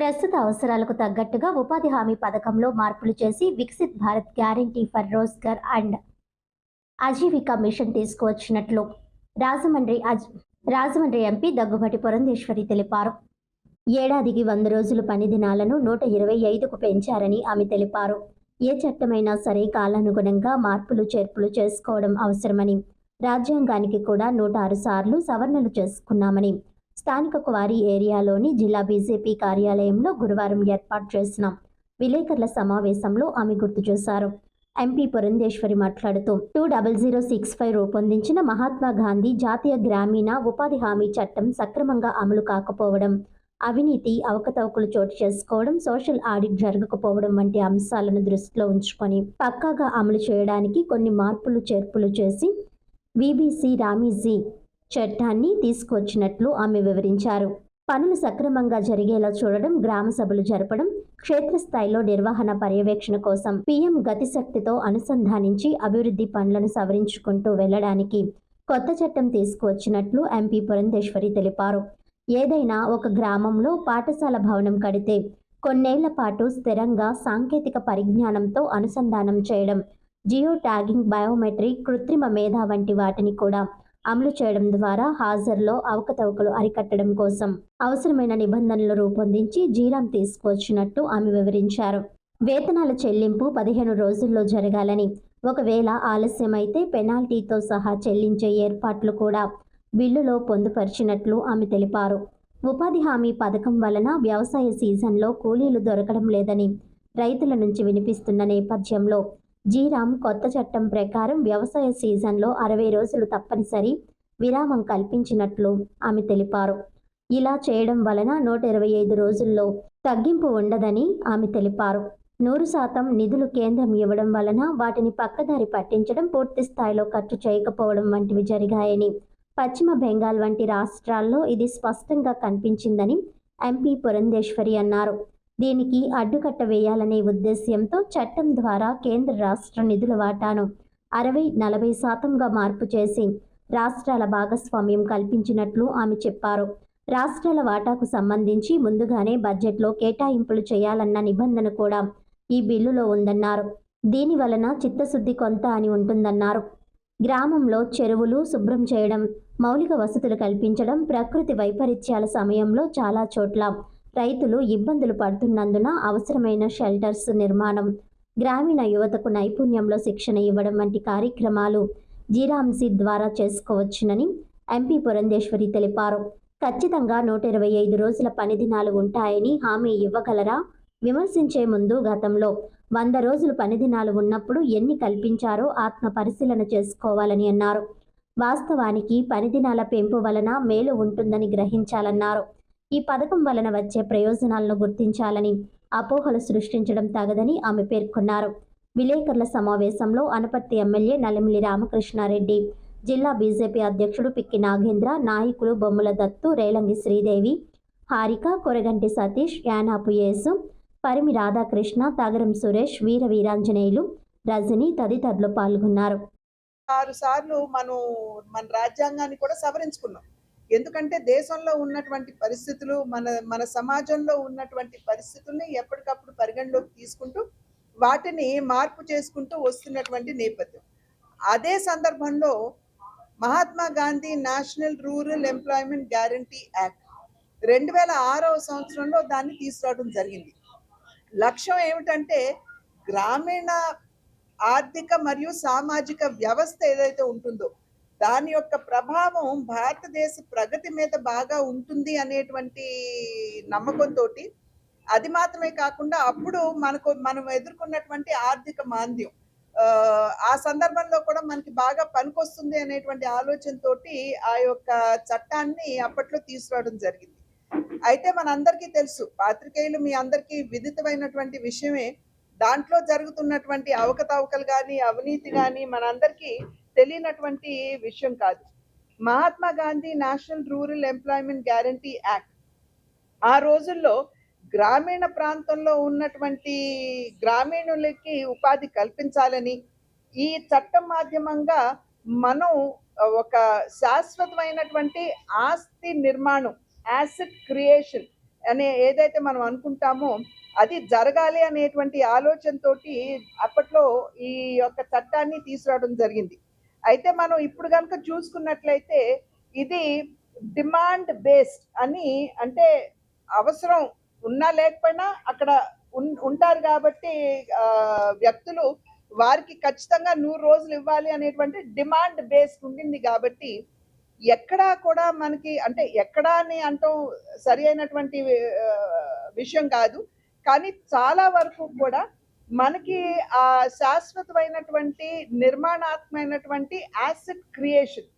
ప్రస్తుత అవసరాలకు తగ్గట్టుగా ఉపాధి హామీ పథకంలో మార్పులు చేసి Viksit Bharat guarantee for Rozgar and Ajeevika mission తీసుకువచ్చినట్లు Rajahmundry అజ్ రాజమండ్రి ఎంపీ దగ్గుబాటి పురంధేశ్వరి తెలిపారు. ఏడాదికి వంద రోజులు పని దినాలను నూట ఇరవై ఐదుకు పెంచారని ఆమె తెలిపారు. ఏ చట్టమైనా సరే కాలానుగుణంగా మార్పులు చేర్పులు చేసుకోవడం అవసరమని రాజ్యాంగానికి కూడా నూట ఆరు సార్లు సవరణలు చేసుకున్నామని స్థానిక క్వారీ ఏరియాలోని జిల్లా బీజేపీ కార్యాలయంలో గురువారం ఏర్పాటు చేసిన విలేకరుల సమావేశంలో ఆమె గుర్తు చేశారు. ఎంపీ పురంధేశ్వరి మాట్లాడుతూ two double zero six five రూపొందించిన మహాత్మా గాంధీ జాతీయ గ్రామీణ ఉపాధి హామీ చట్టం సక్రమంగా అమలు కాకపోవడం అవినీతి అవకతవకలు చోటు చేసుకోవడం సోషల్ ఆడిట్ జరగకపోవడం వంటి అంశాలను దృష్టిలో ఉంచుకొని పక్కాగా అమలు చేయడానికి కొన్ని మార్పులు చేర్పులు చేసి బీబీసీ రామీజీ చట్టాన్ని తీసుకొచ్చినట్లు ఆమె వివరించారు. పనులు సక్రమంగా జరిగేలా చూడడం గ్రామ సభలు జరపడం క్షేత్రస్థాయిలో నిర్వహణ పర్యవేక్షణ కోసం పీఎం గతిశక్తితో అనుసంధానించి అభివృద్ధి పనులను సవరించుకుంటూ వెళ్ళడానికి కొత్త చట్టం తీసుకువచ్చినట్లు ఎంపీ పురంధేశ్వరి తెలిపారు. ఏదైనా ఒక గ్రామంలో పాఠశాల భవనం కడితే కొన్నేళ్ళ పాటు స్థిరంగా సాంకేతిక పరిజ్ఞానంతో అనుసంధానం చేయడం జియో ట్యాగింగ్ బయోమెట్రిక్ కృత్రిమ మేధ వంటి వాటిని కూడా అమలు చేయడం ద్వారా హాజరులో అవకతవకలు అరికట్టడం కోసం అవసరమైన నిబంధనలు రూపొందించి జీరాం తీసుకువచ్చినట్టు ఆమె వివరించారు. వేతనాల చెల్లింపు పదిహేను రోజుల్లో జరగాలని ఒకవేళ ఆలస్యమైతే పెనాల్టీతో సహా చెల్లించే ఏర్పాట్లు కూడా బిల్లులో పొందుపరిచినట్లు ఆమె తెలిపారు. ఉపాధి హామీ పథకం వలన వ్యవసాయ సీజన్లో కూలీలు దొరకడం లేదని రైతుల నుంచి వినిపిస్తున్న నేపథ్యంలో జీరామ్ కొత్త చట్టం ప్రకారం వ్యవసాయ సీజన్లో అరవై రోజులు తప్పనిసరి విరామం కల్పించినట్లు ఆమె తెలిపారు. ఇలా చేయడం వలన నూట ఇరవై ఐదు రోజుల్లో తగ్గింపు ఉండదని ఆమె తెలిపారు. నూరు శాతం నిధులు కేంద్రం ఇవ్వడం వలన వాటిని పక్కదారి పట్టించడం పూర్తి స్థాయిలో ఖర్చు చేయకపోవడం వంటివి జరిగాయని పశ్చిమ బెంగాల్ వంటి రాష్ట్రాల్లో ఇది స్పష్టంగా కనిపించిందని ఎంపీ పురంధేశ్వరి అన్నారు. దీనికి అడ్డుకట్ట వేయాలనే ఉద్దేశ్యంతో చట్టం ద్వారా కేంద్ర రాష్ట్ర నిధుల వాటాను అరవై నలభై శాతంగా మార్పు చేసి రాష్ట్రాల భాగస్వామ్యం కల్పించినట్లు ఆమె చెప్పారు. రాష్ట్రాల వాటాకు సంబంధించి ముందుగానే బడ్జెట్లో కేటాయింపులు చేయాలన్న నిబంధన కూడా ఈ బిల్లులో ఉందన్నారు. దీని వలన చిత్తశుద్ధి కొంత అని ఉంటుందన్నారు. గ్రామంలో చెరువులు శుభ్రం చేయడం మౌలిక వసతులు కల్పించడం ప్రకృతి వైపరీత్యాల సమయంలో చాలా చోట్ల రైతులు ఇబ్బందులు పడుతున్నందున అవసరమైన షెల్టర్స్ నిర్మాణం గ్రామీణ యువతకు నైపుణ్యంలో శిక్షణ ఇవ్వడం వంటి కార్యక్రమాలు జీరాంసీ ద్వారా చేసుకోవచ్చునని ఎంపీ పురంధేశ్వరి తెలిపారు. ఖచ్చితంగా నూట ఇరవై ఐదు రోజుల పని దినాలు ఉంటాయని హామీ ఇవ్వగలరా? విమర్శించే ముందు గతంలో వంద రోజులు పని దినాలు ఉన్నప్పుడు ఎన్ని కల్పించారో ఆత్మ పరిశీలన చేసుకోవాలని అన్నారు. వాస్తవానికి పని దినాల పెంపు వలన మేలు ఉంటుందని గ్రహించాలన్నారు. ఈ పథకం వలన వచ్చే ప్రయోజనాలను గుర్తించాలని అపోహలు సృష్టించడం తగదని ఆమె పేర్కొన్నారు. విలేకరుల సమావేశంలో అనపర్తి ఎమ్మెల్యే నల్లమిల్లి రామకృష్ణారెడ్డి జిల్లా బీజేపీ అధ్యక్షుడు పిక్కి నాగేంద్ర నాయకులు బొమ్మల దత్తు రేలంగి శ్రీదేవి హారిక కొరగంటి సతీష్ యానాపు యేసు పరిమి రాధాకృష్ణ తగరం సురేష్ వీర వీరాంజనేయులు రజని తదితరులు పాల్గొన్నారు. ఆరు సార్లు మనం మన రాజ్యాంగాన్ని కూడా సవరించుకున్నాం. ఎందుకంటే దేశంలో ఉన్నటువంటి పరిస్థితులు మన మన సమాజంలో ఉన్నటువంటి పరిస్థితుల్ని ఎప్పటికప్పుడు పరిగణలోకి తీసుకుంటూ వాటిని మార్పు చేసుకుంటూ వస్తున్నటువంటి నేపథ్యం. అదే సందర్భంలో Mahatma Gandhi national rural employment guarantee act రెండు వేల ఆరవ సంవత్సరంలో దాన్ని తీసుకురావడం జరిగింది. లక్ష్యం ఏమిటంటే గ్రామీణ ఆర్థిక మరియు సామాజిక వ్యవస్థ ఏదైతే ఉంటుందో దాని యొక్క ప్రభావం భారతదేశ ప్రగతి మీద బాగా ఉంటుంది అనేటువంటి నమ్మకంతో అది మాత్రమే కాకుండా అప్పుడు మనకు మనం ఎదుర్కొన్నటువంటి ఆర్థిక మాంద్యం ఆ, సందర్భంలో కూడా మనకి బాగా పనికొస్తుంది అనేటువంటి ఆలోచనతోటి ఆ యొక్క చట్టాన్ని అప్పట్లో తీసుకురావడం జరిగింది. అయితే మనందరికీ తెలుసు పాత్రికేయులు మీ అందరికీ విదితమైనటువంటి విషయమే. దాంట్లో జరుగుతున్నటువంటి అవకతవకలు కానీ అవినీతి కానీ మనందరికీ తెలియనటువంటి విషయం కాదు. Mahatma Gandhi national rural employment guarantee act. ఆ రోజుల్లో గ్రామీణ ప్రాంతంలో ఉన్నటువంటి గ్రామీణులకి ఉపాధి కల్పించాలని ఈ చట్టం మాధ్యమంగా మనం ఒక శాశ్వతమైనటువంటి ఆస్తి నిర్మాణం యాసిడ్ క్రియేషన్ అనే ఏదైతే మనం అనుకుంటామో అది జరగాలి అనేటువంటి ఆలోచనతోటి అప్పట్లో ఈ యొక్క చట్టాన్ని తీసుకురావడం జరిగింది. అయితే మనం ఇప్పుడు కనుక చూసుకున్నట్లయితే ఇది డిమాండ్ బేస్డ్ అని అంటే అవసరం ఉన్నా లేకపోయినా అక్కడ ఉన్- ఉంటారు కాబట్టి వ్యక్తులు వారికి ఖచ్చితంగా నూరు రోజులు ఇవ్వాలి అనేటువంటి డిమాండ్ బేస్డ్ ఉండింది కాబట్టి ఎక్కడా కూడా మనకి అంటే ఎక్కడా అని అంటాం సరి అయినటువంటి విషయం కాదు. కానీ చాలా వరకు కూడా మనకి ఆ శాశ్వతమైనటువంటి నిర్మాణాత్మకమైనటువంటి యాసిడ్ క్రియేషన్